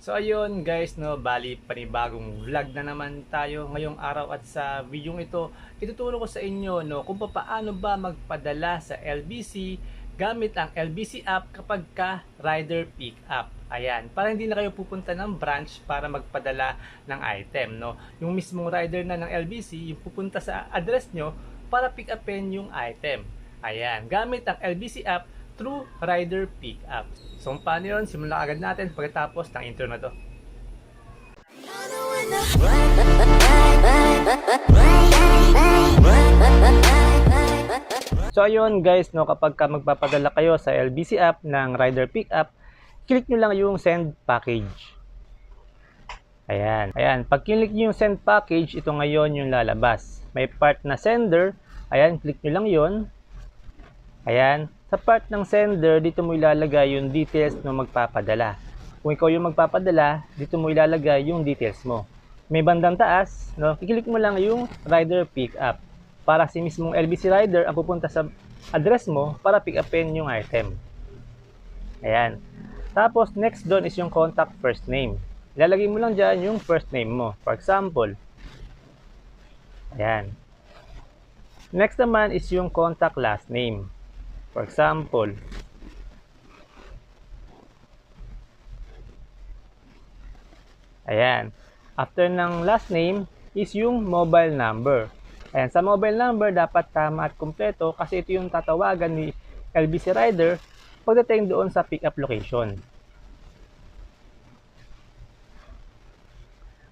So ayun guys, no, bali panibagong vlog na naman tayo ngayong araw at sa video ito, ituturo ko sa inyo no kung paano ba magpadala sa LBC gamit ang LBC app kapag ka rider pick up. Ayan, para hindi na kayo pupunta ng branch para magpadala ng item, no. Yung mismong rider na ng LBC, yung pupunta sa address nyo para pick upin yung item. Ayan, gamit ang LBC app through rider pick up. So, paano yun? Simulan agad natin pagkatapos ng intro na to. So ayun guys, no, kapag ka magpapadala kayo sa LBC app ng rider pickup, click nyo lang yung send package. Ayan. Ayan. Pag click nyo yung send package, ito ngayon yung lalabas. May part na sender. Ayan, click nyo lang yon. Ayan. Sa part ng sender, dito mo ilalagay yung details ng magpapadala. Kung ikaw yung magpapadala, dito mo ilalagay yung details mo. May bandang taas, no? I-click mo lang yung rider pickup para si mismong LBC rider ang pupunta sa address mo para pick upin yung item. Ayan. Tapos, next doon is yung contact first name. Ilalagay mo lang dyan yung first name mo. For example, ayan. Next naman is yung contact last name. For example, ayan. After ng last name is yung mobile number. Ayan, sa mobile number dapat tama at kumpleto kasi ito yung tatawagan ni LBC Rider pagdating doon sa pick-up location.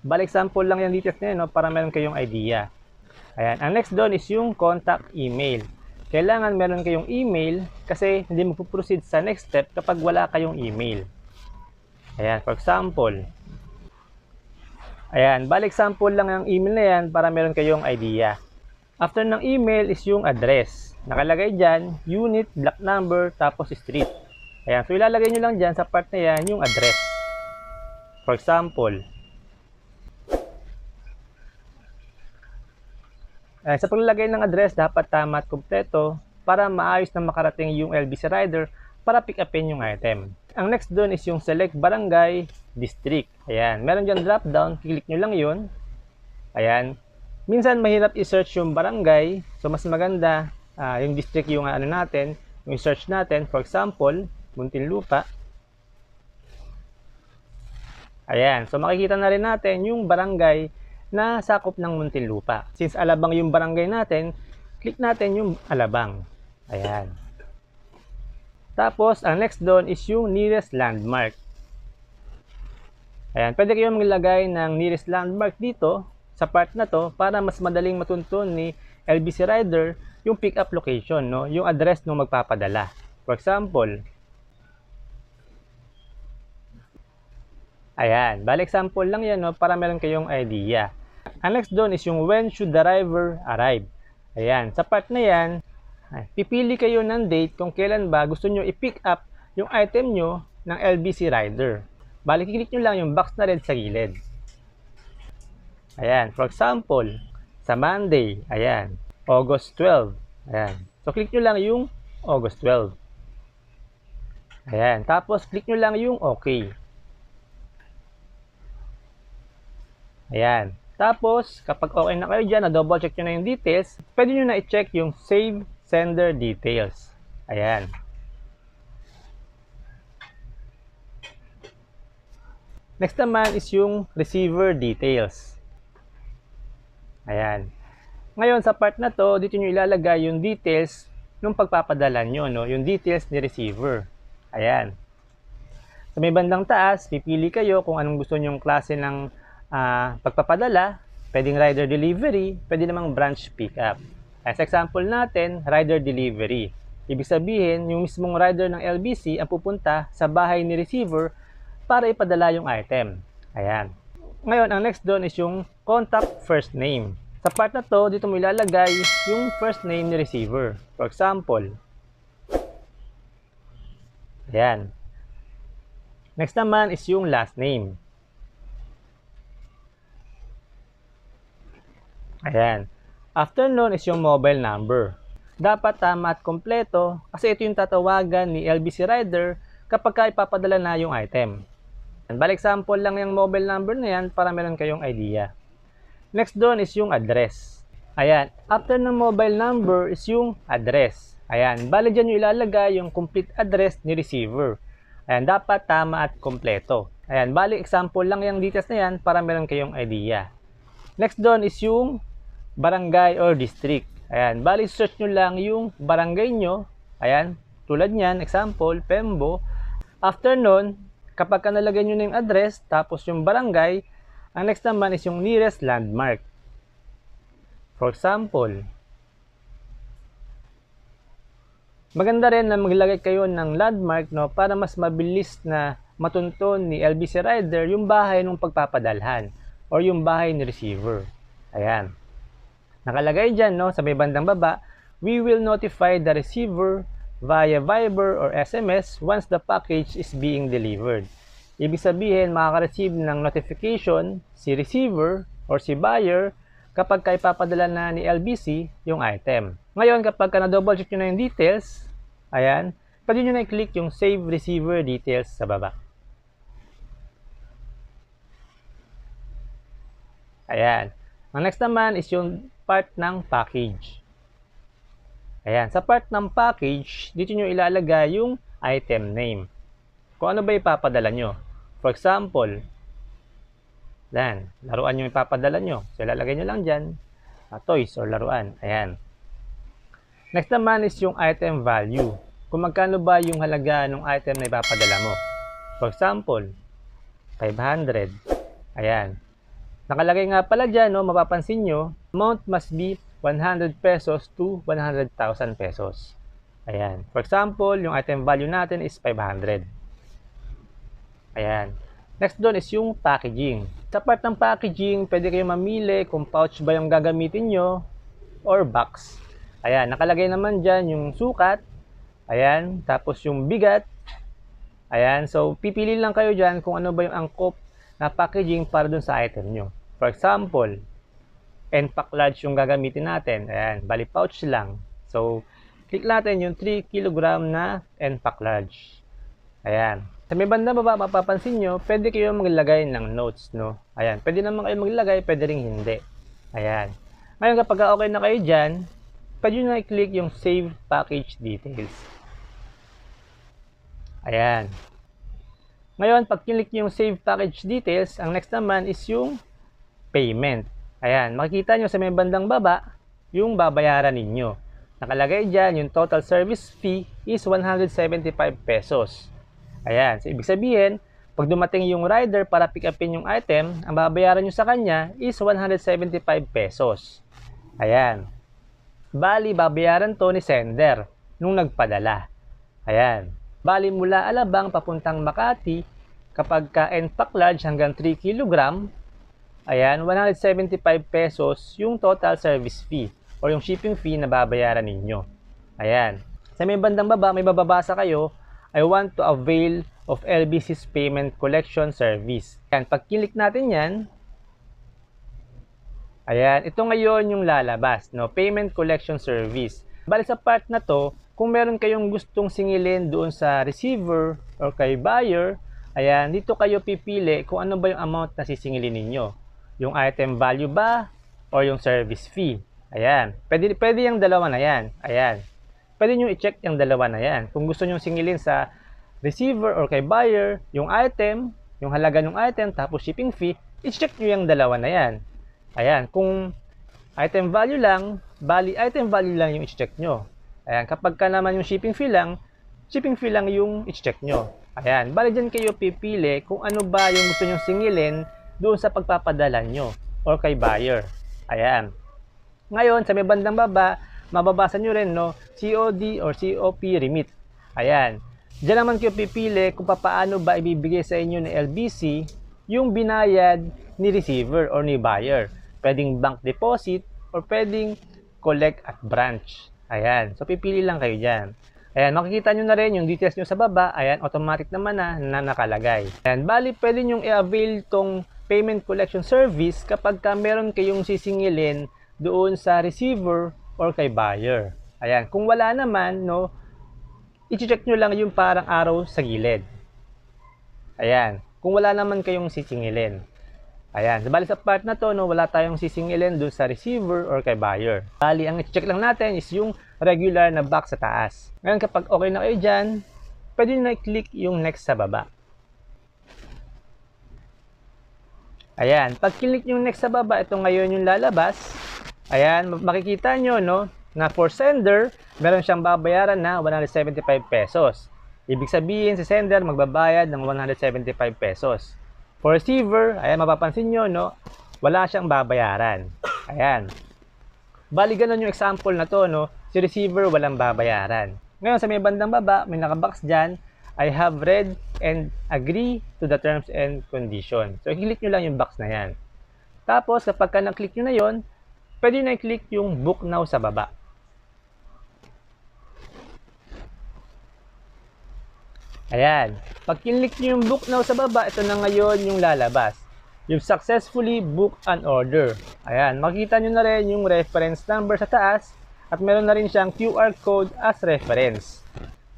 Balik sample lang yung details na yun, no, para meron kayong idea. Ayan, ang next doon is yung contact email. Kailangan meron kayong email kasi hindi magpo-proceed sa next step kapag wala kayong email. Ayan, for example, Ayan, balik sample lang ang email na yan para meron kayong idea. After ng email is yung address. Nakalagay dyan, unit, block number, tapos street. Ayan, so ilalagay nyo lang dyan sa part na yan yung address. For example, ayan, sa paglalagay ng address, dapat tama at kumpleto para maayos na makarating yung LBC rider para pick upin yung item. Ang next doon is yung select barangay district. Ayan, meron dyan drop down, click nyo lang yun. Ayan, minsan mahirap i-search yung barangay, so mas maganda ah, yung district yung ano natin, yung search natin. For example, Muntinlupa. Ayan, so makikita na rin natin yung barangay na sakop ng Muntinlupa. Since Alabang yung barangay natin, click natin yung Alabang. Ayan. Tapos, ang next doon is yung nearest landmark. Ayan, pwede kayong maglagay ng nearest landmark dito sa part na to para mas madaling matuntun ni LBC Rider yung pick-up location, no? yung address ng magpapadala. For example, ayan, balik sample lang yan no? para meron kayong idea. Ang next doon is yung when should the driver arrive. Ayan, sa part na yan, pipili kayo ng date kung kailan ba gusto nyo i-pick up yung item nyo ng LBC Rider. Balik, click nyo lang yung box na red sa gilid. Ayan, for example, sa Monday, ayan, August 12. Ayan. So, click nyo lang yung August 12. Ayan, tapos click nyo lang yung OK. Ayan. Tapos, kapag okay na kayo dyan, na-double check nyo na yung details, pwede nyo na i-check yung Save Sender Details. Ayan. Next naman is yung Receiver Details. Ayan. Ngayon, sa part na to, dito nyo ilalagay yung details nung pagpapadala nyo, no? yung details ni receiver. Ayan. Sa may bandang taas, pipili kayo kung anong gusto nyong klase ng ah, pagpapadala. Pwedeng rider delivery, pwede namang branch pickup. As example natin, rider delivery. Ibig sabihin, yung mismong rider ng LBC ang pupunta sa bahay ni receiver para ipadala yung item. Ayan. Ngayon, ang next doon is yung contact first name. Sa part na to, dito mo ilalagay yung first name ni receiver. For example, ayan. Next naman is yung last name. Ayan. After nun is yung mobile number. Dapat tama at kompleto kasi ito yung tatawagan ni LBC Rider kapag ka ipapadala na yung item. Balik example lang yung mobile number na yan para meron kayong idea. Next doon is yung address. Ayan, after ng mobile number is yung address. Ayan, bali dyan yung ilalagay yung complete address ni receiver. Ayan, dapat tama at kompleto. Ayan, bali example lang yung details na yan para meron kayong idea. Next doon is yung barangay or district. Ayan, bali search nyo lang yung barangay nyo. Ayan, tulad niyan, example, Pembo. After nun, kapag ka nalagay nyo na yung address, tapos yung barangay, ang next naman is yung nearest landmark. For example, maganda rin na maglagay kayo ng landmark no, para mas mabilis na matunton ni LBC Rider yung bahay ng pagpapadalhan or yung bahay ni receiver. Ayan. Nakalagay dyan no, sa may bandang baba, we will notify the receiver via Viber or SMS once the package is being delivered. Ibig sabihin, makaka-receive ng notification si receiver or si buyer kapag ka ipapadala na ni LBC yung item. Ngayon, kapag ka na-double check nyo na yung details, ayan, pwede nyo na i-click yung Save Receiver Details sa baba. Ayan. Ang next naman is yung part ng package. Ayan, sa part ng package, dito nyo ilalagay yung item name. Kung ano ba ipapadala nyo. For example, yan, laruan yung ipapadala nyo. So, ilalagay nyo lang dyan, uh, toys or laruan. Ayan. Next naman is yung item value. Kung magkano ba yung halaga ng item na ipapadala mo. For example, 500. Ayan. Nakalagay nga pala dyan, no, mapapansin nyo, amount must be 100 pesos to 100,000 pesos. Ayan. For example, yung item value natin is 500. Ayan. Next doon is yung packaging. Sa part ng packaging, pwede kayo mamili kung pouch ba yung gagamitin nyo or box. Ayan. Nakalagay naman dyan yung sukat. Ayan. Tapos yung bigat. Ayan. So, pipili lang kayo dyan kung ano ba yung angkop na packaging para dun sa item nyo. For example, N-pack large yung gagamitin natin. Ayan, bali pouch lang. So, click natin yung 3 kg na N-pack large. Ayan. Sa may banda baba, mapapansin nyo, pwede kayo maglagay ng notes, no? Ayan, pwede naman kayo maglagay, pwede rin hindi. Ayan. Ngayon, kapag okay na kayo dyan, pwede nyo na i-click yung Save Package Details. Ayan. Ngayon, pag click yung Save Package Details, ang next naman is yung Payment. Ayan, makikita nyo sa may bandang baba, yung babayaran ninyo. Nakalagay dyan, yung total service fee is 175 pesos. Ayan, so ibig sabihin, pag dumating yung rider para pick upin yung item, ang babayaran nyo sa kanya is 175 pesos. Ayan. Bali, babayaran to ni sender nung nagpadala. Ayan. Bali, mula Alabang papuntang Makati, kapag ka NPAC large hanggang 3 kg, Ayan, 175 pesos yung total service fee or yung shipping fee na babayaran ninyo. Ayan. Sa may bandang baba, may bababasa kayo, I want to avail of LBC's payment collection service. Ayan, pag click natin yan, ayan, ito ngayon yung lalabas, no? Payment collection service. Bali sa part na to, kung meron kayong gustong singilin doon sa receiver or kay buyer, ayan, dito kayo pipili kung ano ba yung amount na sisingilin ninyo yung item value ba or yung service fee. Ayan. Pwede, pwede yung dalawa na yan. Ayan. Pwede nyo i-check yung dalawa na yan. Kung gusto nyo singilin sa receiver or kay buyer, yung item, yung halaga ng item, tapos shipping fee, i-check nyo yung dalawa na yan. Ayan. Kung item value lang, bali item value lang yung i-check nyo. Ayan. Kapag ka naman yung shipping fee lang, shipping fee lang yung i-check nyo. Ayan. Bali dyan kayo pipili kung ano ba yung gusto nyo singilin doon sa pagpapadala nyo or kay buyer. Ayan. Ngayon, sa may bandang baba, mababasa nyo rin, no, COD or COP remit. Ayan. Diyan naman kayo pipili kung paano ba ibibigay sa inyo ni LBC yung binayad ni receiver or ni buyer. Pwedeng bank deposit or pwedeng collect at branch. Ayan. So, pipili lang kayo dyan. Ayan, makikita nyo na rin yung details nyo sa baba. Ayan, automatic naman na, na nakalagay. Ayan, bali, pwede nyo i-avail tong payment collection service kapag ka meron kayong sisingilin doon sa receiver or kay buyer. Ayan, kung wala naman, no, i-check nyo lang yung parang arrow sa gilid. Ayan. kung wala naman kayong sisingilin. Ayan, bali sa part na to, no, wala tayong sisingilin dun sa receiver or kay buyer. Bali, ang check lang natin is yung regular na box sa taas. Ngayon, kapag okay na kayo dyan, pwede na i-click yung next sa baba. Ayan, pag click yung next sa baba, ito ngayon yung lalabas. Ayan, makikita nyo, no, na for sender, meron siyang babayaran na 175 pesos. Ibig sabihin, si sender magbabayad ng 175 pesos. For receiver, ayan, mapapansin nyo, no, wala siyang babayaran. Ayan. Bali, ganun yung example na to, no, si receiver walang babayaran. Ngayon, sa may bandang baba, may nakabox dyan, I have read and agree to the terms and conditions. So, i-click nyo lang yung box na yan. Tapos, kapag ka na-click nyo na yon, pwede na i-click yung book now sa baba. Ayan. Pag kinlik nyo yung book now sa baba, ito na ngayon yung lalabas. You've successfully booked an order. Ayan. Makita nyo na rin yung reference number sa taas at meron na rin siyang QR code as reference.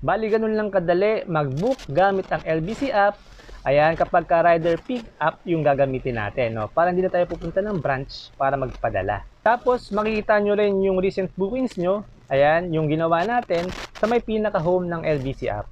Bali, ganun lang kadali mag-book gamit ang LBC app. Ayan, kapag ka rider pick up yung gagamitin natin, no? Para hindi na tayo pupunta ng branch para magpadala. Tapos, makikita nyo rin yung recent bookings nyo. Ayan, yung ginawa natin sa may pinaka-home ng LBC app.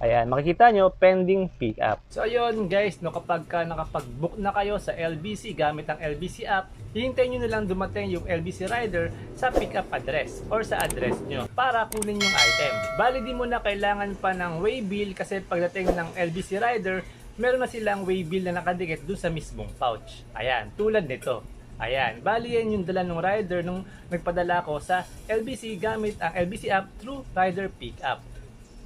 Ayan, makikita nyo, pending pick up. So, ayun guys, no, kapag ka nakapag-book na kayo sa LBC gamit ang LBC app, hihintayin nyo na lang dumating yung LBC rider sa pick up address or sa address nyo para kunin yung item. Bali, di mo na kailangan pa ng waybill kasi pagdating ng LBC rider, meron na silang waybill na nakadikit doon sa mismong pouch. Ayan, tulad nito. Ayan, bali yan yung dala ng rider nung nagpadala ko sa LBC gamit ang LBC app through rider pickup.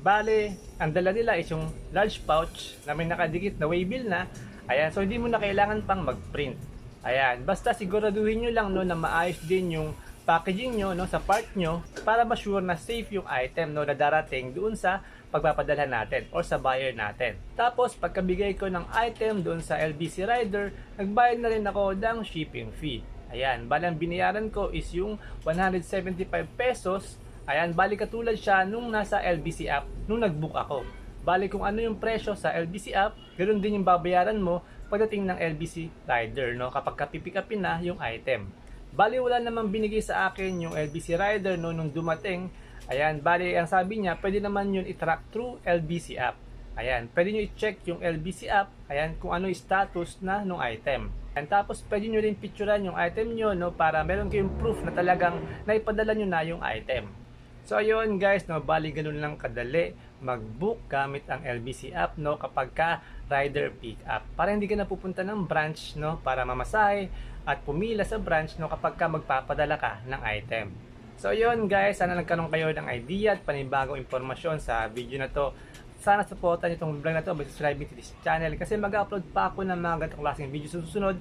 Bale, ang dala nila is yung large pouch na may nakadikit na waybill na. Ayan, so hindi mo na kailangan pang mag-print. Ayan, basta siguraduhin nyo lang no, na maayos din yung packaging nyo no, sa part nyo para ma-sure na safe yung item no, na darating doon sa pagpapadala natin or sa buyer natin. Tapos, pagkabigay ko ng item doon sa LBC Rider, nagbayad na rin ako ng shipping fee. Ayan, balang binayaran ko is yung 175 pesos Ayan, bali katulad siya nung nasa LBC app, nung nag-book ako. Bali kung ano yung presyo sa LBC app, ganoon din yung babayaran mo pagdating ng LBC rider, no? Kapag kapipick upin na yung item. Bali wala namang binigay sa akin yung LBC rider no nung dumating. Ayan, bali ang sabi niya, pwede naman yun i-track through LBC app. Ayan, pwede nyo i-check yung LBC app, ayan, kung ano yung status na nung item. And tapos pwede nyo rin picturean yung item nyo no, para meron kayong proof na talagang naipadala nyo na yung item. So ayun guys, no, bali ganun lang kadali mag-book gamit ang LBC app no kapag ka rider pick up. Para hindi ka na pupunta ng branch no para mamasahe at pumila sa branch no kapag ka magpapadala ka ng item. So ayun guys, sana nagkaroon kayo ng idea at panibagong impormasyon sa video na to. Sana supportan niyo itong vlog na to by subscribing to this channel kasi mag-upload pa ako ng mga ganitong klaseng video susunod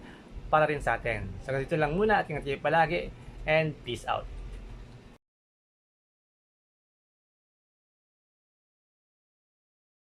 para rin sa atin. So ganito lang muna at ingat kayo palagi and peace out.